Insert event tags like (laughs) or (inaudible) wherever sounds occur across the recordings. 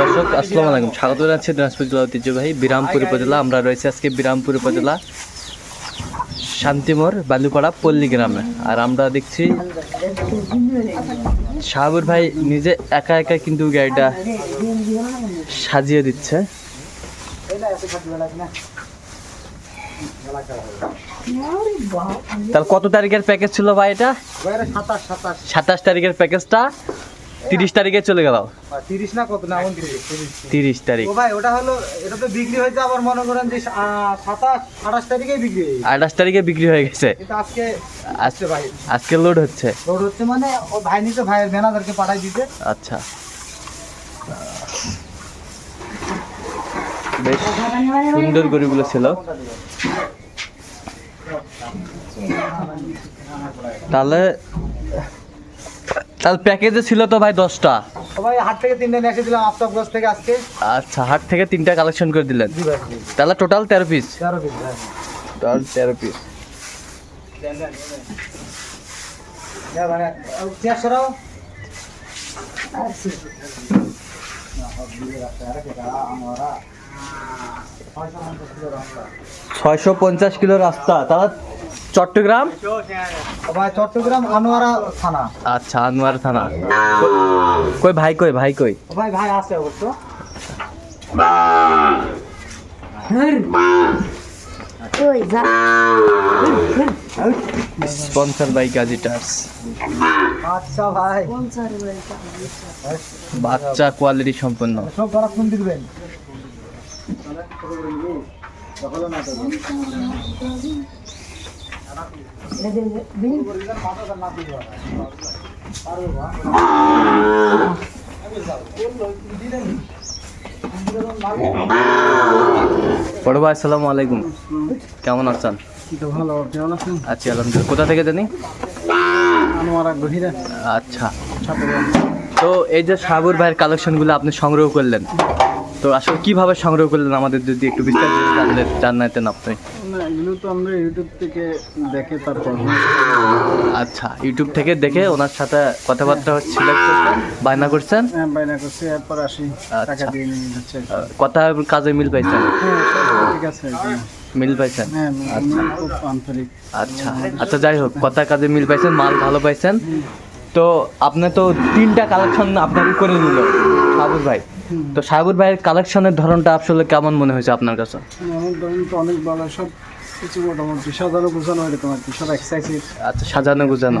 দর্শক, আসসালামু আলাইকুম। স্বাগত জানাচ্ছি দিনাজপুর জেলা ঐতিহ্যবাহী বিরামপুর উপজেলা। আমরা রয়েছে আজকে বিরামপুর উপজেলা শান্তিমোর বালুপাড়া পল্লী গ্রামে। আর আমরা দেখছি, শাহাবুর ভাই নিজে একা একা কিন্তু গাড়িটা সাজিয়ে দিচ্ছে। তার কত তারিখের প্যাকেজ ছিল ভাই এটা? সাতাশ তারিখের প্যাকেজটা তিরিশ তারিখে চলে গেল। তিরিশ না কত? না তিরিশ তারিখ। ও ভাই ওটা হলো এটা তো বিক্রি হয়েছে আবার মনে করেন যে সাতাশ আঠাশ তারিখেই বিক্রি। আঠাশ তারিখে বিক্রি হয়ে গেছে। আজকে আজ- আসছে ভাই। আজকে লোড হচ্ছে। লোড হচ্ছে মানে ও ভাই নিতে ভাইয়ের ম্যানেজারকে পাঠাই দিতে। আচ্ছা। বেশ সুন্দর গরুগুলো ছিল তাহলে তাহলে প্যাকেজে ছিল তো ভাই দশটা। ও ভাই হাট থেকে তিনটে নিয়ে এসেছিলাম আফতাবগঞ্জ থেকে আজকে। আচ্ছা হাট থেকে তিনটা কালেকশন করে দিলেন। জি ভাই তাহলে টোটাল তেরো পিস তেরো পিস ভাই টোটাল তেরো পিস হ্যাঁ ভাই চেয়ার সরাও। ছয়শো পঞ্চাশ কিলো রাস্তা। তাহলে চট্টগ্রাম? চট্টগ্রাম আনোয়ারা থানা। আচ্ছা আনোয়ারা থানা। কই ভাই কই ভাই কই? ভাই ভাই আছে অবশ্য। স্পন্সর বাই গাজী টার্স আচ্ছা ভাই। বাচ্চা কোয়ালিটি সম্পন্ন। সব দিবেন। বড় ভাই আসসালামু আলাইকুম। কেমন আছেন? ভালো কেমন আছেন? আছি আলহামদুলিল্লাহ। কোথা থেকে জানি? আচ্ছা। তো এই যে সাগর ভাইয়ের কালেকশনগুলো আপনি সংগ্রহ করলেন তো আসলে কীভাবে সংগ্রহ করলেন আমাদের যদি একটু বিস্তারিত জানলে জানাতেন আপনি? না এগুলো তো আমরা ইউটিউব থেকে দেখে তারপর আচ্ছা ইউটিউব থেকে দেখে ওনার সাথে কথাবার্তা সিলেক্ট করছেন বায়না করছেন? হ্যাঁ বাইনা করছি এরপর আসি টাকা আচ্ছা। দিয়ে নিয়ে যাচ্ছে। কথা কাজে মিল পাইছেন? হ্যাঁ ঠিক আছে মিল পাইছেন? হ্যাঁ আমি আচ্ছা। আচ্ছা যাই হোক কথা কাজে মিল পাইছেন মাল ভালো পাইছেন। তো আপনি তো তিনটা কালেকশন আপনাকে করে দিল সাবুর ভাই। তো সাবুর ভাইয়ের কালেকশনের ধরনটা আসলে কেমন মনে হয়েছে আপনার কাছে? আমার ধরুন তো অনেক ভালো সব কিছু মোটামুটি সাজানো গোছানো এরকম আর কি সব এক্সারসাইজ আচ্ছা সাজানো গুজানো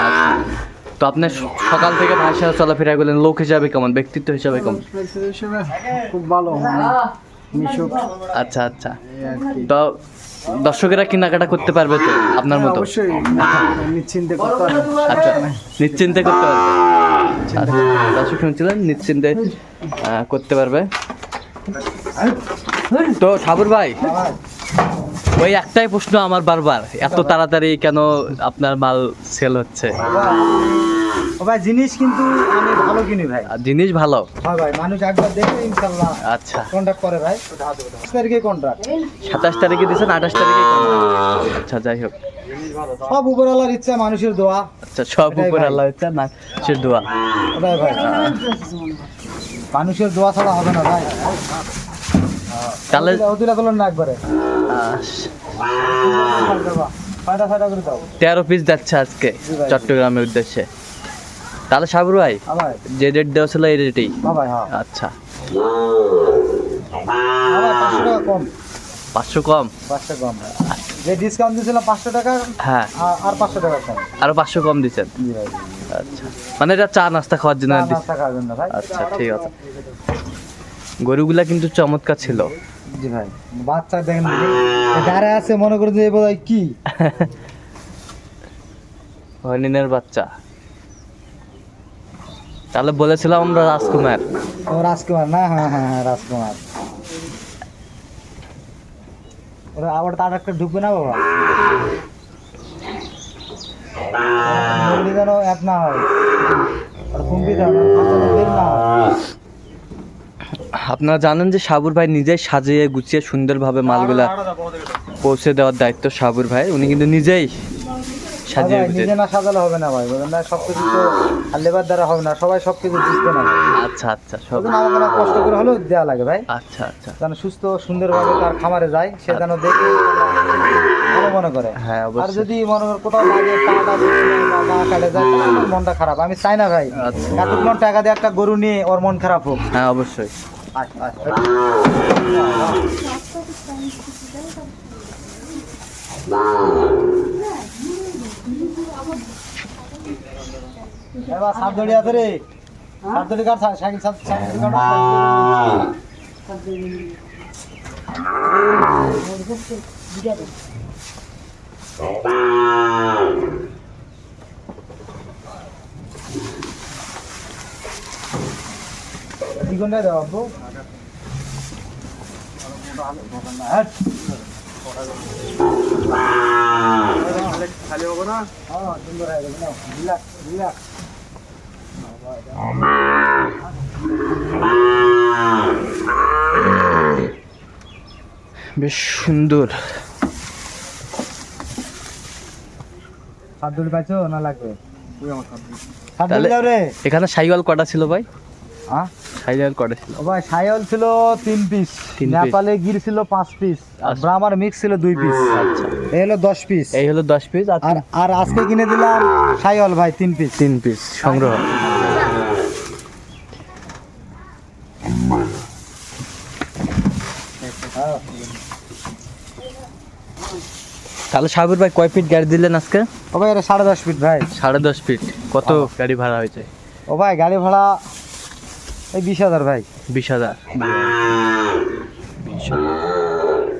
আচ্ছা। তো আপনি সকাল থেকে ভাইয়ের সাথে চলাফেরা করলেন লোক হিসাবে কেমন ব্যক্তিত্ব হিসাবে কেমন? খুব ভালো মিশুক। আচ্ছা আচ্ছা। তো দর্শকেরা কেনাকাটা করতে পারবে তো আপনার হ্যাঁ, মতো? অবশ্যই নিশ্চিন্তে করতে হবে আচ্ছা নিশ্চিন্তে করতে পারবে। আচ্ছা, দর্শক শুনছিলেন নিশ্চিন্তে করতে পারবে। তো সাবুর ভাই ওই একটাই প্রশ্ন আমার বারবার এত তাড়াতাড়ি কেন আপনার মাল সেল হচ্ছে? ও ভাই জিনিস কিন্তু আমি ভালো কিনি ভাই। আর জিনিস ভালো? হ্যাঁ ভাই মানুষ একবার দেখে ইনশাল্লাহ। আচ্ছা। কন্ট্যাক্ট করে ভাই পাঁচ তারিখে কন্ট্রাক্ট সাতাশ তারিখে দিয়েছেন আঠাশ তারিখে আচ্ছা যাই হোক। সব উপরওয়ালার ইচ্ছা মানুষের দোয়া। আচ্ছা সব উপর ভাই। আল্লাহ হচ্ছে না সে দোয়া। ওটাই ভাই। মানুষের দোয়া ছাড়া হবে না ভাই। তাহলে না একবারে। তেরো পিস যাচ্ছে আজকে চট্টগ্রামের উদ্দেশ্যে। তাহলে সাবুর ভাই হ্যাঁ যে রেট দেওয়া ছিল এই রেটেই হ্যাঁ ভাই হ্যাঁ। আচ্ছা। ভাই কম। পাঁচশো কম? পাঁচশো কম। যে ডিসকাউন্ট দিয়েছিলাম পাঁচশো টাকা হ্যাঁ। আর- পাঁচশো টাকা কম। আরও পাঁচশো কম দিচ্ছেন? জি আচ্ছা। মানে এটা চা নাস্তা খাওয়ার জন্য নাস্তা খাওয়ার জন্য ভাই। আচ্ছা ঠিক আছে। গরুগুলা কিন্তু চমৎকার ছিল। জি ভাই বাচ্চা দেখেন দাঁড়ায় আছে মনে করে যে বোধ কি? (laughs) হরিণের বাচ্চা। তাহলে বলেছিলাম আমরা রাজকুমার। ও রাজকুমার না হ্যাঁ হ্যাঁ হ্যাঁ রাজকুমার। ওরা আবার তার একটা ঢুকবে না বাবা। মুরগি যেন এক না হয়। আর কুম্পি দাও বের না হয়। আপনারা জানেন যে সাবুর ভাই নিজেই সাজিয়ে গুছিয়ে সুন্দরভাবে মালগুলা পৌঁছে দেওয়ার দায়িত্ব সাবুর ভাই। উনি কিন্তু নিজেই সাজিয়ে ভাই, নিজে না সাজালে হবে না ভাই না তো আর লেবার দ্বারা হবে না সবাই সব কিছু বুঝতে না আচ্ছা আচ্ছা সব আমাকে না কষ্ট করে হলেও দেওয়া লাগে ভাই। আচ্ছা আচ্ছা। যেন সুস্থ সুন্দরভাবে তার খামারে যায় সে যেন দেখে ভালো মনে করে। হ্যাঁ আর যদি মনে কর কোথাও লাগে পাটা বা কাটে যায় আমার মনটা খারাপ। আমি চাই না ভাই। আচ্ছা। এতক্ষণ টাকা দিয়ে একটা গরু নিয়ে ওর মন খারাপ হোক। হ্যাঁ অবশ্যই। আয়, আয়, এবার সাপ দড়ি আছে রে। সাপ দড়ি কাট সাইকেল সাপ সাপ দড়ি দেওয়া আব্বু। হ্যাঁ। খালি হব না সুন্দর। হয়ে যাবে রিল্যাক্স রিল্যাক্স বেশ সুন্দর হাত দড়ি পাইছো না লাগবে এখানে সাইওয়াল কটা ছিল ভাই? হ্যাঁ? সাইওয়াল কটা ছিল। ভাই সায়ল ছিল তিন পিস নেপালে গির ছিল পাঁচ পিস আর আচ্ছা। ব্রাহ্মার মিক্স ছিল দুই পিস আচ্ছা। এই হলো দশ পিস এই হলো দশ পিস আর আর আজকে কিনে দিলাম সায়ল ভাই তিন পিস তিন পিস সংগ্রহ। তাহলে সাবির ভাই কয় ফিট গাড়ি দিলেন আজকে? ও ভাই এটা সাড়ে দশ ফিট ভাই। সাড়ে দশ ফিট কত গাড়ি ভাড়া হয়েছে? ও ভাই গাড়ি ভাড়া এই বিশ হাজার ভাই। বিশ হাজার।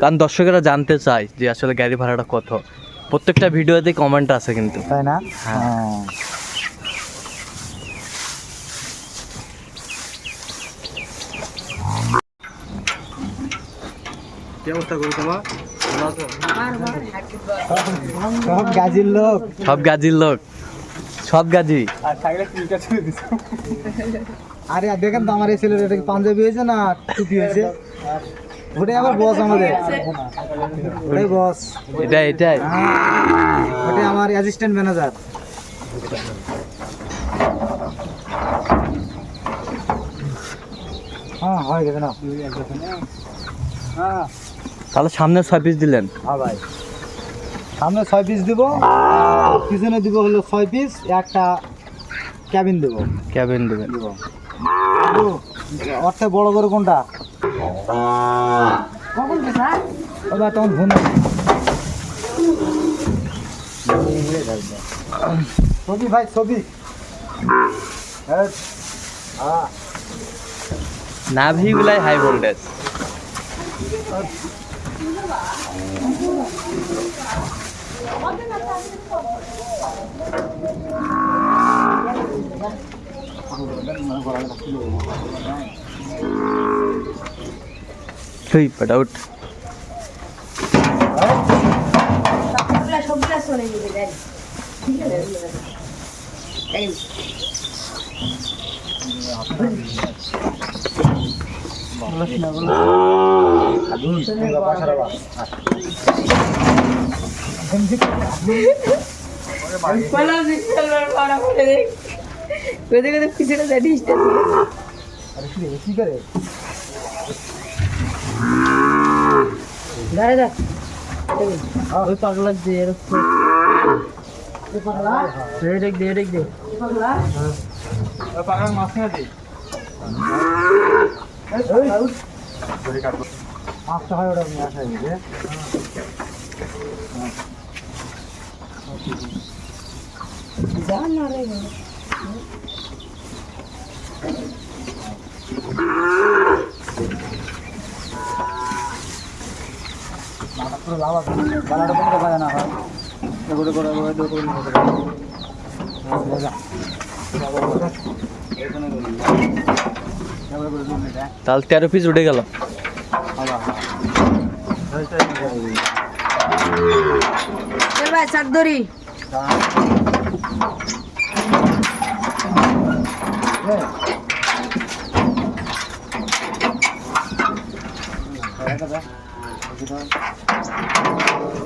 কারণ দর্শকেরা জানতে চায় যে আসলে গাড়ি ভাড়াটা কত। প্রত্যেকটা ভিডিওতে কমেন্ট আছে কিন্তু। তাই না? হ্যাঁ। হ্যাঁ সব গাজির লোক। সব গাজির লোক। সব গাজি। আরে দেখেন তো আমার এই ছেলের এটা কি পাঞ্জাবি হয়েছে না টুপি হয়েছে? ওটাই আমার বস আমাদের। ওটাই বস। এটাই এটাই। ওটাই আমার অ্যাসিস্ট্যান্ট ম্যানেজার হ্যাঁ হয়ে গেছে না হ্যাঁ তাহলে সামনে ছয় পিস দিলেন। হ্যাঁ ভাই। সামনে ছয় পিস দিব। পিছনে দিব হলো ছয় পিস একটা ক্যাবিন দেবো। ক্যাবিন দেবেন। দিব। অর্থে বড় করে কোনটা? ভাই তখন ফোন ছবি ভাই ছবি। নাভিগুলাই হাই ভোল্টেজ সেই ফটাউট বলো করে কোথায় কোথায় পিছনে যা ডিস্টেন্স আরে কি রে, কি করে দাঁড়া দাঁড়া। ওই পাগলা দে এরকম দেখ দে দেখ দে। পাগলা পাখার মাঝখানে দি। পাঁচটা হয় ওটা নিয়ে আসা হয়েছে। যা না রে। পুরো লাভ আছে গালাটা বন্ধ করা না হয় করে করে করে মজা তাহলে তেরো পিস উঠে গেল। ধরি হ্যাঁ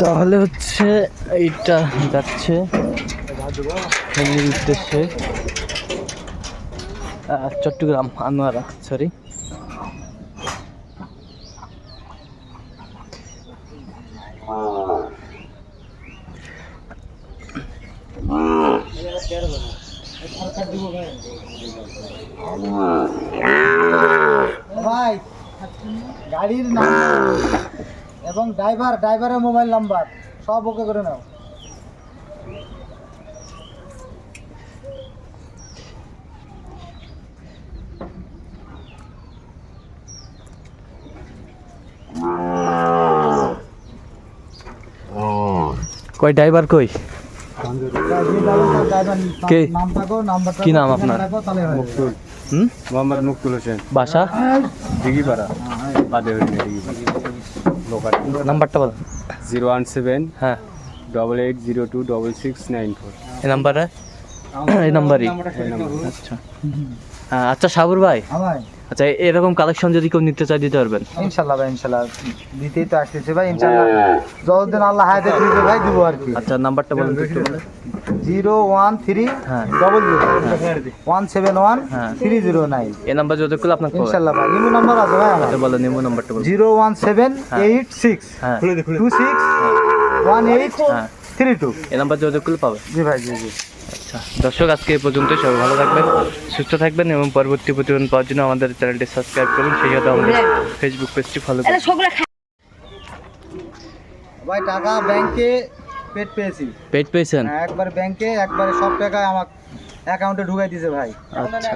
তাহলে হচ্ছে এইটা যাচ্ছে ফ্যামিলির উদ্দেশ্যে। চট্টগ্রাম আনোয়ারা সরি গাড়ির নাম্বার এবং ড্রাইভার ড্রাইভারের মোবাইল নাম্বার সব ওকে করে নাও। কই ড্রাইভার কই? কে? নাম কি নাম আপনার? মোহাম্মদ মুক্তুল হোসেন। বাসা? দিঘিপাড়া বাদে লোকাল। নাম্বারটা বল। জিরো ওয়ান সেভেন হ্যাঁ। Double eight zero two double six nine four. এই নাম্বারে? এই নাম্বারই। আচ্ছা হ্যাঁ, আচ্ছা। সাবুর ভাই। আমার আচ্ছা এরকম কালেকশন যদি কেউ নিতে চায় দিতে পারবেন? ইনশাল্লাহ ভাই ইনশাল্লাহ। দিতেই তো আসতেছে ভাই ইনশাল্লাহ। যতদিন আল্লাহ হায়াতে দিবে ভাই দিব আর কি। আচ্ছা নাম্বারটা বলুন একটু বলে। জিরো ওয়ান থ্রি হ্যাঁ। Double zero one seven one হ্যাঁ। Three zero nine. এই নাম্বার যদি করলে আপনার ইনশাল্লাহ ভাই ইমো নাম্বার আছে ভাই আমার। আচ্ছা বলো নিমো নাম্বারটা বলো zero one seven eight six. হ্যাঁ। টু সিক্স ওয়ান এইট হ্যাঁ। Three two. এই নাম্বার যোগাযোগ করলে পাবে। জি ভাই জি জি। দর্শক আজকে এই পর্যন্ত সবাই ভালো থাকবেন সুস্থ থাকবেন এবং পরবর্তী প্রতিবেদন পাওয়ার জন্য আমাদের চ্যানেলটি সাবস্ক্রাইব করুন সেই সাথে আমাদের ফেসবুক পেজটি ফলো করুন। ভাই টাকা ব্যাংকে পেড পেয়েছি। পেট পেয়েছেন? হ্যাঁ, একবার ব্যাংকে একবারে সব টাকা আমার অ্যাকাউন্টে ঢুকাই দিয়েছে ভাই। আচ্ছা।